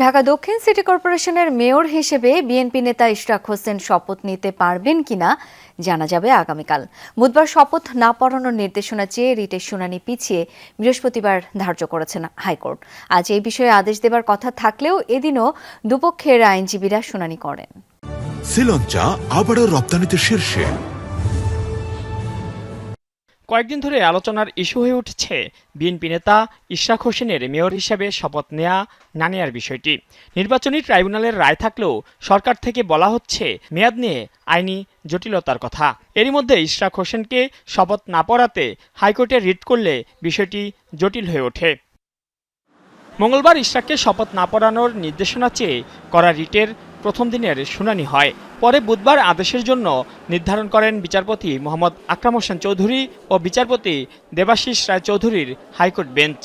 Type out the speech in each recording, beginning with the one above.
ঢাকা দক্ষিণ সিটি কর্পোরেশনের মেয়র হিসেবে বিএনপি নেতা ইশরাক হোসেন শপথ নিতে পারবেন কিনা জানা যাবে আগামীকাল। বুধবার শপথ না পড়ানোর নির্দেশনা চেয়ে রিটের শুনানি পিছিয়ে বৃহস্পতিবার ধার্য করেছেন হাইকোর্ট। আজ এই বিষয়ে আদেশ দেবার কথা থাকলেও এদিনও দুপক্ষের আইনজীবীরা শুনানি করেন। শ্রীলঞ্চা আবারও রপ্তানিতে শীর্ষে। কয়েকদিন ধরে আলোচনার ইস্যু হয়ে উঠছে বিএনপি নেতা ইশরাক হোসেনের মেয়র হিসেবে শপথ নেয়া না নেয়ার বিষয়টি। নির্বাচনী ট্রাইব্যুনালের রায় থাকলেও সরকার থেকে বলা হচ্ছে, মেয়াদ নিয়ে আইনি জটিলতার কথা। এরই মধ্যে ইশরাক হোসেনকে শপথ না পড়াতে হাইকোর্টে রিট করলে বিষয়টি জটিল হয়ে ওঠে। মঙ্গলবার ইশরাককে শপথ না পড়ানোর নির্দেশনা চেয়ে করা রিটের প্রথম দিনের শুনানি হয়। পরে বুধবার আদেশের জন্য নির্ধারণ করেন বিচারপতি মোহাম্মদ আকরাম হোসেন চৌধুরী ও বিচারপতি দেবাশিস রায় চৌধুরীর হাইকোর্ট বেঞ্চ।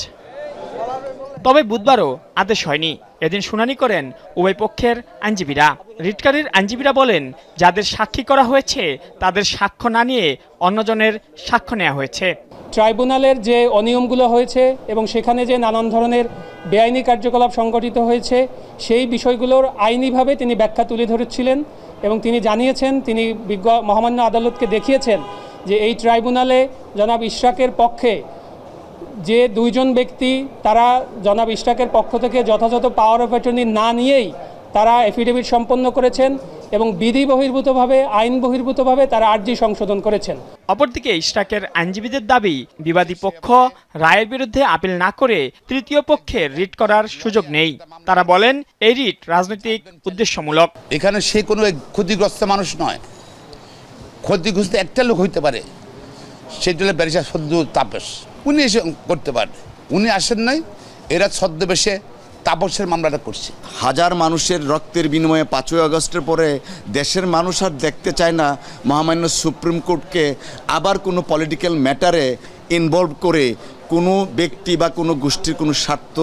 তবে বুধবারও আদেশ হয়নি। এদিন শুনানি করেন উভয় পক্ষের আইনজীবীরা। রিটকারীর আইনজীবীরা বলেন, যাদের সাক্ষী করা হয়েছে, তাদের সাক্ষ্য না নিয়ে অন্যজনের সাক্ষ্য নেওয়া হয়েছে। ট্রাইব্যুনালের যে অনিয়মগুলো হয়েছে এবং সেখানে যে নানান ধরনের বেআইনি কার্যকলাপ সংগঠিত হয়েছে, সেই বিষয়গুলোর আইনিভাবে তিনি ব্যাখ্যা তুলে ধরেছিলেন এবং তিনি জানিয়েছেন, তিনি বিজ্ঞ মহামান্য আদালতকে দেখিয়েছেন যে এই ট্রাইব্যুনালে জনাব ইশরাকের পক্ষে যে দুইজন ব্যক্তি, তারা জনাব ইশরাকের পক্ষ থেকে যথাযথ পাওয়ার অফ অ্যাটর্নি না নিয়েই তারা এফিডেভিট সম্পন্ন করেছেন এবং বিধি বহির্ভূতভাবে আইন বহির্ভূতভাবে তারা আর্জি সংশোধন করেছেন। অপরদিকে ইশরাকের আইনজীবীদের দাবি বিবাদী পক্ষ রায়ের বিরুদ্ধে আপিল না করে তৃতীয় পক্ষের রিট করার সুযোগ নেই। তারা বলেন এই রিট রাজনৈতিক উদ্দেশ্যমূলক। এখানে সে কোনো এক ক্ষতিগ্রস্ত মানুষ নয়। ক্ষতিগ্রস্ত একটা লোক হইতে পারে সেটা হলো ব্যারিসা সদ্য তাপস। উনি এসে করতে পারে উনি আসেন নাই এরা ছদ্মবেশে তাপসের মামলাটা করছে। হাজার মানুষের রক্তের বিনিময়ে পাঁচই আগস্টের পরে দেশের মানুষ আর দেখতে চায় না মহামান্য সুপ্রিম কোর্টকে আবার কোনো পলিটিক্যাল ম্যাটারে ইনভলভ করে কোনো ব্যক্তি বা কোনো গোষ্ঠীর কোনো স্বার্থ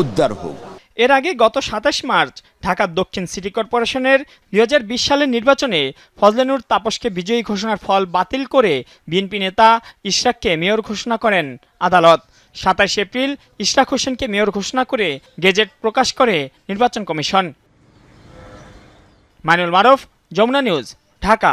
উদ্ধার হোক। এর আগে গত সাতাশ মার্চ ঢাকার দক্ষিণ সিটি কর্পোরেশনের দু হাজার বিশ সালের নির্বাচনে ফজলেনুর তাপসকে বিজয়ী ঘোষণার ফল বাতিল করে বিএনপি নেতা ইশরাককে মেয়র ঘোষণা করেন আদালত। সাতাশ এপ্রিল ইশরাক হোসেনকে মেয়র ঘোষণা করে গেজেট প্রকাশ করে নির্বাচন কমিশন। মাইনুল মারফ, যমুনা নিউজ, ঢাকা।